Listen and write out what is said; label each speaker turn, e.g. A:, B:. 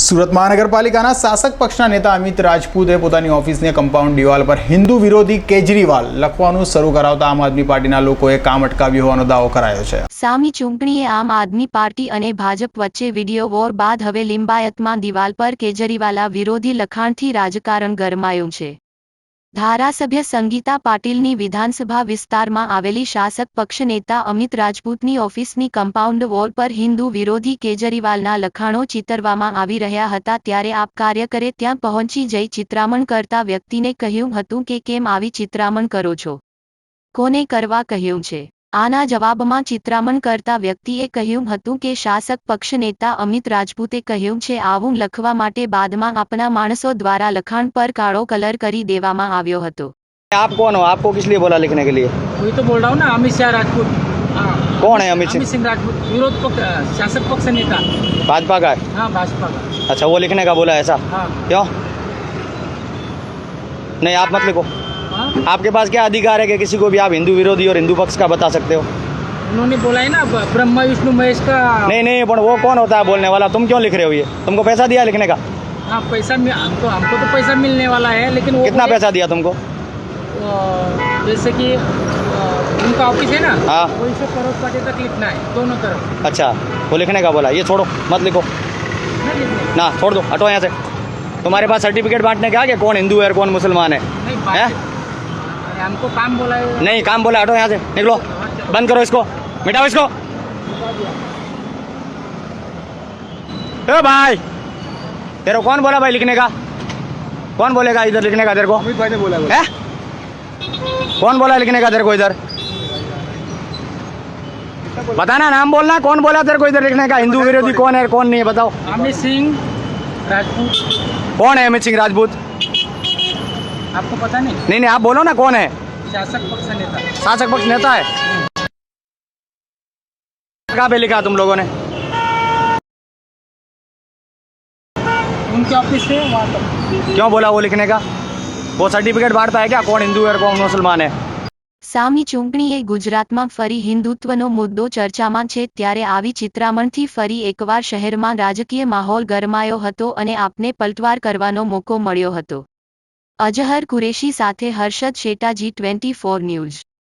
A: સુરત મહાનગરપાલિકાના શાસક પક્ષના નેતા અમિત રાજપૂતે પોતાની ઓફિસને કમ્પાઉન્ડ દિવાલ પર હિન્દુ વિરોધી કેજરીવાલ લખવાનું શરૂ કરાવતા આમ આદમી પાર્ટીના લોકોએ કામ અટકાવ્યું હોવાનો દાવો કરાયો છે.
B: સામી ચૂંટણીએ આમ આદમી પાર્ટી અને ભાજપ વચ્ચે વીડિયો વોર બાદ હવે લિંબાયતમાં દિવાલ પર કેજરીવાલા વિરોધી લખાણથી રાજકારણ ગરમાયું છે. ધારાસભ્ય સંગીતા પાટીલની વિધાનસભા વિસ્તારમાં આવેલી શાસક પક્ષ નેતા અમિત રાજપૂતની ઓફિસની કમ્પાઉન્ડ વોલ પર હિન્દુ વિરોધી કેજરીવાલના લખાણો ચિતરવામાં આવી રહ્યા હતા ત્યારે આપ કાર્યકરે ત્યાં પહોંચી જઈ ચિત્રામણ કરતા વ્યક્તિને કહ્યું હતું કે કેમ આવી ચિત્રામણ કરો છો? કોને કરવા કહ્યું છે? આના જવાબમાં ચિત્રામણ કરતા વ્યક્તિએ કહ્યું હતું કે શાસક પક્ષ નેતા અમિત રાજપૂતે કહ્યું છે આવું લખવા માટે બાદમાં આપના માણસો દ્વારા લખાણ પર કાળો કલર કરી દેવામાં આવ્યો હતો
C: आप कौन हो आपको किस लिए बोला लिखने के लिए
D: वही तो बोल रहा हूँ ना अमित शाह राजपूत हाँ,
C: कौन है अमित सिंह?
D: अमित सिंह राजपूत विरोध पक्ष शासक पक्ष नेता
C: भाजपा का है
D: हाँ भाजपा का
C: अच्छा वो लिखने का बोला ऐसा
D: हाँ
C: क्यों नहीं आप मत लिखो
D: हाँ
C: आपके पास क्या अधिकार है कि किसी को भी आप हिंदू विरोधी और हिंदू पक्ष का बता सकते हो?
D: उन्होंने बोला है ना ब्रह्मा विष्णु महेश का
C: नहीं नहीं पर वो कौन होता है बोलने वाला? तुम क्यों लिख रहे हो ये? तुमको पैसा दिया लिखने का?
D: हाँ पैसा हमको हमको तो पैसा मिलने वाला है लेकिन वो
C: कितना पैसा दिया तुमको?
D: जैसे कि उनका ऑफ़िस है ना
C: हाँ।
D: वही से करोड़ पार्टी तक लिखना है दोनों तरफ़।
C: अच्छा वो लिखने का बोला। ये छोड़ो मत लिखो। ना छोड़ दो हटो यहाँ से। तुम्हारे पास सर्टिफिकेट बांटने का कि कौन हिंदू है और कौन मुसलमान है? हैं?
D: हमको काम बोला है।
C: नहीं काम बोला हटो यहाँ से निकलो। बंद करो इसको मिटाओ इसको। ए भाई तेरे कौन बोला भाई लिखने का? कौन बोलेगा इधर लिखने का तेरे को?
A: भाई ने बोला
C: है? कौन बोला लिखने का तेरे को इधर? बताना नाम बोलना कौन बोला तेरे को इधर लिखने का? हिंदू विरोधी कौन है कौन नहीं है बताओ।
D: अमित सिंह राजपूत।
C: कौन है अमित सिंह राजपूत?
D: आपको पता नहीं
C: नहीं नहीं आप बोलो ना कौन है
D: शासक पक्ष नेता
C: शासक पक्ष नेता है कहाँ पे लिखा तुम लोगों ने
D: उनके ऑफिस से वहाँ तक
C: क्यों बोला वो लिखने का वो सर्टिफिकेट बांटता है क्या कौन हिंदू है और कौन मुसलमान है
B: સામી ચૂંટણીએ ગુજરાતમાં ફરી હિન્દુત્વનો મુદ્દો ચર્ચામાં છે ત્યારે આવી ચિત્રામણથી ફરી એકવાર શહેરમાં રાજકીય માહોલ ગરમાયો હતો અને આપને પલટવાર કરવાનો મોકો મળ્યો હતો અજહર કુરેશી સાથે Harshad Shetaji twenty four news.